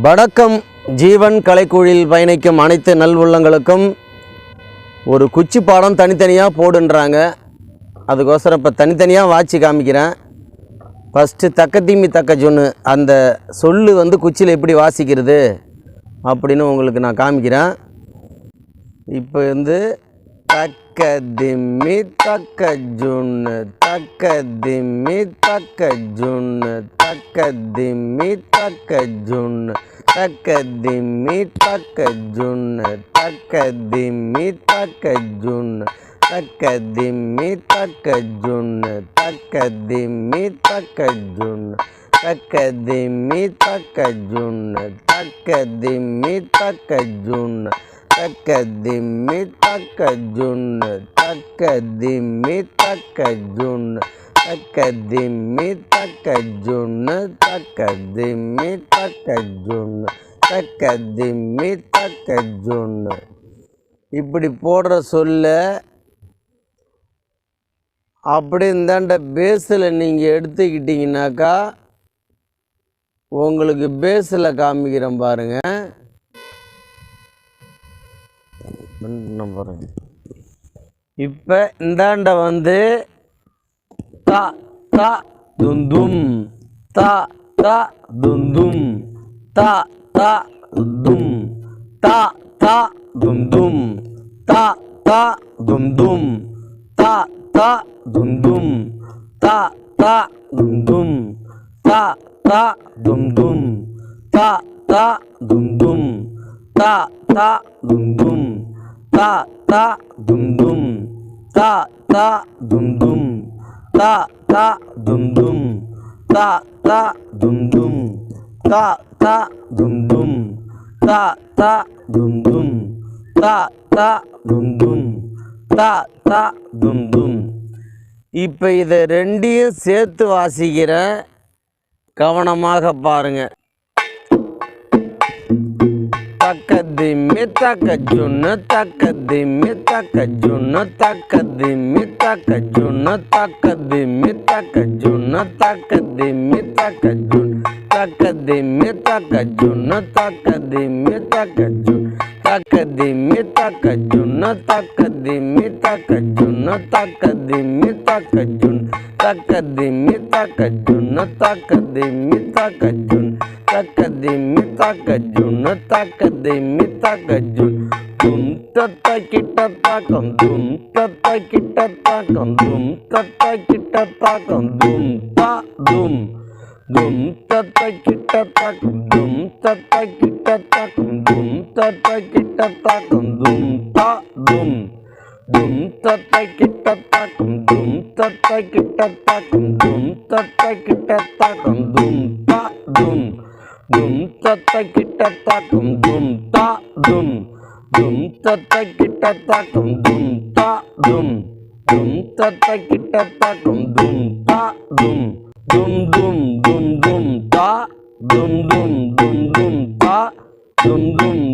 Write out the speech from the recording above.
வணக்கம். ஜீவன் கலைக்குழில் பயணிக்கும் அனைத்து நல்வுள்ளங்களுக்கும் ஒரு குச்சி பாடம் தனித்தனியாக போடுன்றாங்க. அதுக்கோசரம் இப்போ தனித்தனியாக வாட்சி காமிக்கிறேன். ஃபஸ்ட்டு தக்க தீமி தக்க ஜொன்று அந்த சொல்லு வந்து குச்சியில் எப்படி வாசிக்கிறது அப்படின்னு உங்களுக்கு நான் காமிக்கிறேன். இப்போ வந்து तक दिमी तक जुन तक दिमी तक जुन तक दिमी तक जुन तक दिमी तक जुन तक दिमी तक जुन तक दिमी तक जुन तक दिमी तक जुन तक दिमी तक जुन तक दिमी तक जुन தக்க திம்மி தக்க ஜுன்னு தக்க திம்மி தக்க ஜுன்னு. தக்க திம்மி தக்க ஜுன்னு தக்க திம்மி தக்க ஜுன்னு. தக்க திம்மி தக்க ஜுன்னு. இப்படி போடுற சொல்ல அப்படி இந்தாண்ட பேஸில் நீங்கள் எடுத்துக்கிட்டிங்கனாக்கா உங்களுக்கு பேஸில் காமிக்கிறேன் பாருங்கள் இன்னும் பாருங்க இப்போ இந்தாண்ட வந்து த த துந்தும் த த துந்தும் த த தும் த த துந்தும் த த துந்தும் த த துந்தும் த த துந்தும் த த துந்தும் த த துந்தும் த த துந்தும் தா தா துந்தும் தா தா துந்தும் தா தா துந்தும் தா தா துந்தும் தா தா துந்தும் தா தா துந்தும் தா தா துந்தும் தா தா துந்தும் இப்போ இதை ரெண்டையும் சேர்த்து வாசிக்கிறேன் கவனமாக பாருங்கள் तक धीमे तक जुन तक धीमे तक जुन तक धीमे तक जुन तक धीमे तक जुन तक धीमे तक जुन तक धीमे तक जुन तक धीमे तक जुन तक धीमे तक जुन तक धीमे तक जुन तक धीमे तक जुन तक धीमे तक जुन तक धीमे तक जुन taka dimi taka jun taka dimi taka jun dum tata kita takam dum tata kita takam dum tata kita takam dum ta dum dum tata kita takam dum tata kita takam dum tata kita takam dum ta dum dum tata kita takam dum tata kita takam dum tata kita takam dum ta dum தும் தத்த கிட்ட தும் தும் தா தும் தும் தத்த கிட்ட தும் தும் தா தும் தும் தத்த கிட்ட தும் தும் தா தும் தும் தும் தும் தும் தா தும் தும் தும் தும் தா தும் தும்